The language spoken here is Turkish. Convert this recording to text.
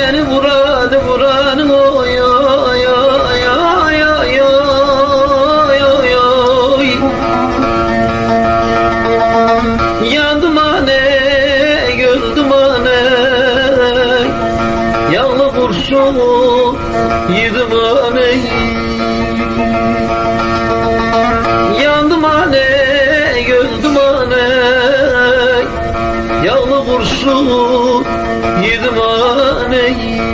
seni vuranı vuranı oy oy oy oy oy oy oy oy. Yandım ane güldüm ane Yağlı kurşunu yedim ane Yandım ane, güldüm ane Yağlı kurşun Yirmaneyi